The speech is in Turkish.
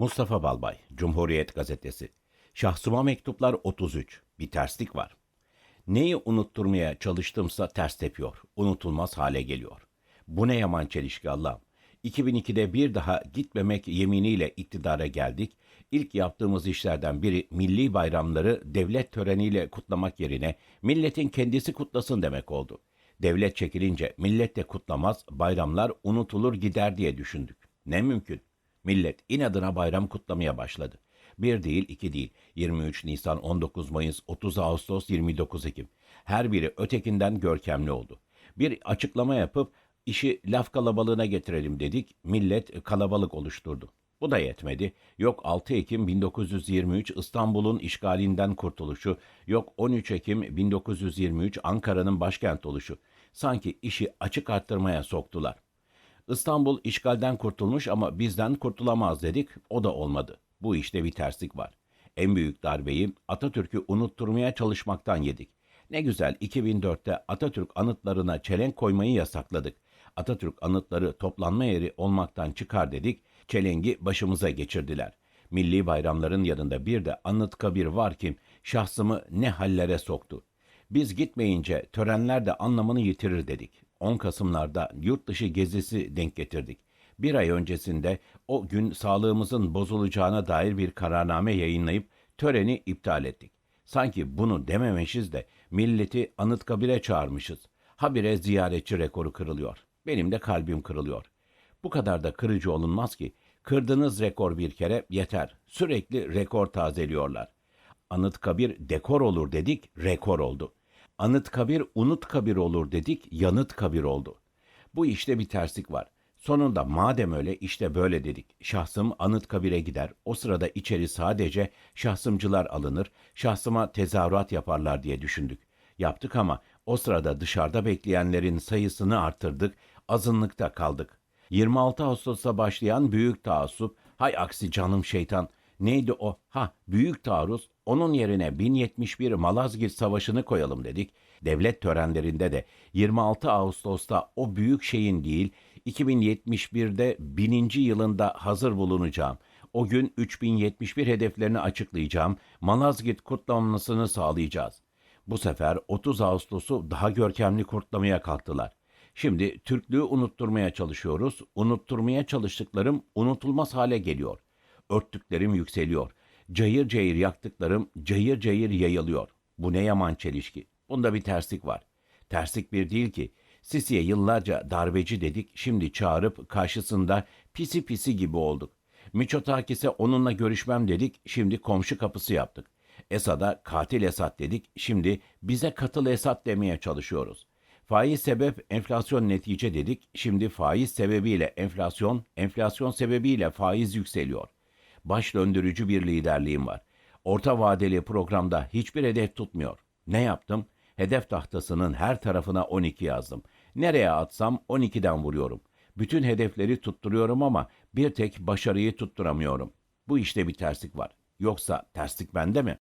Mustafa Balbay, Cumhuriyet Gazetesi. Şahsıma mektuplar 33. Bir terslik var. Neyi unutturmaya çalıştımsa ters tepiyor. Unutulmaz hale geliyor. Bu ne yaman çelişki Allah'ım. 2002'de bir daha gitmemek yeminiyle iktidara geldik. İlk yaptığımız işlerden biri milli bayramları devlet töreniyle kutlamak yerine milletin kendisi kutlasın demek oldu. Devlet çekilince millet de kutlamaz, bayramlar unutulur gider diye düşündük. Ne mümkün. Millet inadına bayram kutlamaya başladı. Bir değil, iki değil. 23 Nisan, 19 Mayıs, 30 Ağustos, 29 Ekim. Her biri ötekinden görkemli oldu. Bir açıklama yapıp işi laf kalabalığına getirelim dedik. Millet kalabalık oluşturdu. Bu da yetmedi. Yok 6 Ekim 1923 İstanbul'un işgalinden kurtuluşu, yok 13 Ekim 1923 Ankara'nın başkent oluşu. Sanki işi açık arttırmaya soktular. İstanbul işgalden kurtulmuş ama bizden kurtulamaz dedik. O da olmadı. Bu işte bir terslik var. En büyük darbeyi Atatürk'ü unutturmaya çalışmaktan yedik. Ne güzel 2004'te Atatürk anıtlarına çelenk koymayı yasakladık. Atatürk anıtları toplanma yeri olmaktan çıkar dedik. Çelengi başımıza geçirdiler. Milli bayramların yanında bir de Anıtkabir var ki şahsımı ne hallere soktu. Biz gitmeyince törenler de anlamını yitirir dedik. 10 Kasımlarda yurt dışı gezisi denk getirdik. Bir ay öncesinde o gün sağlığımızın bozulacağına dair bir kararname yayınlayıp töreni iptal ettik. Sanki bunu dememişiz de milleti Anıtkabir'e çağırmışız. Habire ziyaretçi rekoru kırılıyor. Benim de kalbim kırılıyor. Bu kadar da kırıcı olunmaz ki. Kırdığınız rekor bir kere yeter. Sürekli rekor tazeliyorlar. Anıtkabir dekor olur dedik, rekor oldu. Anıtkabir unut kabir olur dedik, yanıt kabir oldu. Bu işte bir terslik var. Sonunda madem öyle işte böyle dedik. Şahsım Anıtkabir'e gider. O sırada içeri sadece şahsımcılar alınır. Şahsıma tezahürat yaparlar diye düşündük. Yaptık ama o sırada dışarıda bekleyenlerin sayısını arttırdık. Azınlıkta kaldık. 26 Ağustos'ta başlayan büyük taassup, hay aksi canım şeytan, neydi o? Ha, büyük taarruz, onun yerine 1071 Malazgirt Savaşı'nı koyalım dedik. Devlet törenlerinde de 26 Ağustos'ta o büyük şeyin değil, 2071'de 1000. yılında hazır bulunacağım. O gün 3071 hedeflerini açıklayacağım. Malazgirt kutlanmasını sağlayacağız. Bu sefer 30 Ağustos'u daha görkemli kutlamaya kalktılar. Şimdi Türklüğü unutturmaya çalışıyoruz. Unutturmaya çalıştıklarım unutulmaz hale geliyor. Örttüklerim yükseliyor. Cayır cayır yaktıklarım cayır cayır yayılıyor. Bu ne yaman çelişki. Bunda bir terslik var. Terslik bir değil ki. Sisi'ye yıllarca darbeci dedik, şimdi çağırıp karşısında pisi pisi gibi olduk. Miçotakis'e onunla görüşmem dedik, şimdi komşu kapısı yaptık. Esad'a katil Esad dedik, şimdi bize katıl Esad demeye çalışıyoruz. Faiz sebep, enflasyon netice dedik, şimdi faiz sebebiyle enflasyon, enflasyon sebebiyle faiz yükseliyor. Baş döndürücü bir liderliğim var. Orta vadeli programda hiçbir hedef tutmuyor. Ne yaptım? Hedef tahtasının her tarafına 12 yazdım. Nereye atsam 12'den vuruyorum. Bütün hedefleri tutturuyorum ama bir tek başarıyı tutturamıyorum. Bu işte bir terslik var. Yoksa terslik bende mi?